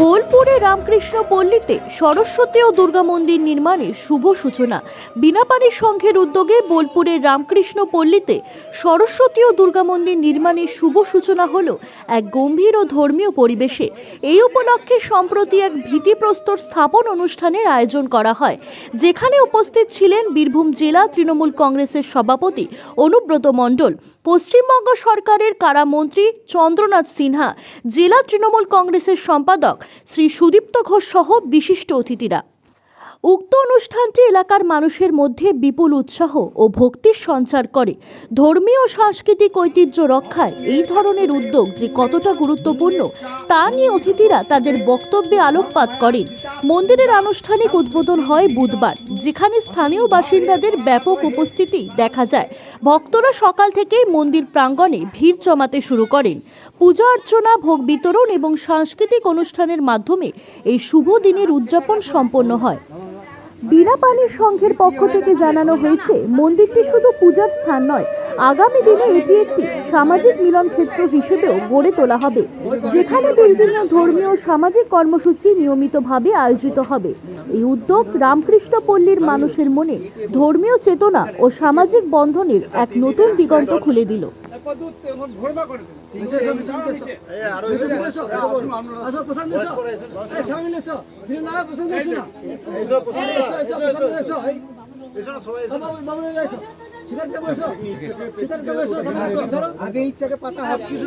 বোলপুরে রামকৃষ্ণ পল্লীতে সরস্বতী ও দুর্গা মন্দির নির্মাণের শুভ সূচনা। বিনাপানি সংঘের উদ্যোগে বোলপুরের রামকৃষ্ণ পল্লীতে সরস্বতী ও দুর্গা মন্দির নির্মাণের শুভ সূচনা হল এক গম্ভীর ও ধর্মীয় পরিবেশে। এই উপলক্ষে সম্প্রতি এক ভীতিপ্রস্তর স্থাপন অনুষ্ঠানের আয়োজন করা হয়, যেখানে উপস্থিত ছিলেন বীরভূম জেলা তৃণমূল কংগ্রেসের সভাপতি অনুব্রত মণ্ডল পশ্চিমবঙ্গ সরকারের কারামন্ত্রী চন্দ্রনাথ সিনহা, জেলা তৃণমূল কংগ্রেসের সম্পাদক শ্রী সুদীপ্ত ঘোষ সহ বিশিষ্ট অতিথিরা। উক্ত অনুষ্ঠানটি এলাকার মানুষের মধ্যে বিপুল উৎসাহ ও ভক্তির সঞ্চার করে। ধর্মীয় ও সাংস্কৃতিক ঐতিহ্য রক্ষায় এই ধরনের উদ্যোগ যে কতটা গুরুত্বপূর্ণ, তা নিয়ে অতিথিরা তাদের বক্তব্যে আলোকপাত করেন। মন্দিরের আনুষ্ঠানিক উদ্বোধন হয় বুধবার, যেখানে স্থানীয় বাসিন্দাদের ব্যাপক উপস্থিতি দেখা যায়। ভক্তরা সকাল থেকেই মন্দির প্রাঙ্গণে ভিড় জমাতে শুরু করেন। পূজা অর্চনা, ভোগ বিতরণ এবং সাংস্কৃতিক অনুষ্ঠানের মাধ্যমে এই শুভ দিনের উদযাপন সম্পন্ন হয়। বিনাপানি সংঘের পক্ষ থেকে জানানো হয়েছে, মন্দিরটি শুধু পূজার স্থান নয়, আগামী দিনে এটি একটি সামাজিক মিলন ক্ষেত্র হিসেবেও গড়ে তোলা হবে, যেখানে বিভিন্ন ধর্মীয় সামাজিক কর্মসূচি নিয়মিতভাবে আয়োজিত হবে। এই উদ্যোগ রামকৃষ্ণ পল্লীর মানুষের মনে ধর্মীয় চেতনা ও সামাজিক বন্ধনের এক নতুন দিগন্ত খুলে দিল। আগে থেকে পাতা হাফ কিছু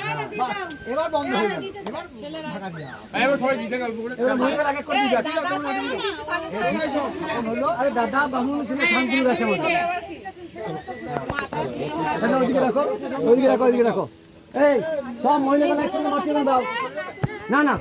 হাত বন্ধ হয়ে গেল। এবার ঢাকা দাও এবার সবাই সবাই গল্প করে। মহিলারা এবার বন্ধ। আগে কোন এবার দিয়া এবার মহিলারা আগে করে আরে দাদা বামুন ছিল শান্তিপুর আছে আমাদের এখানে ওদিকে রাখো ওদিকে রাখো ওদিকে রাখো এই সব মহিলাগুলো একটু মাটি দাও না না।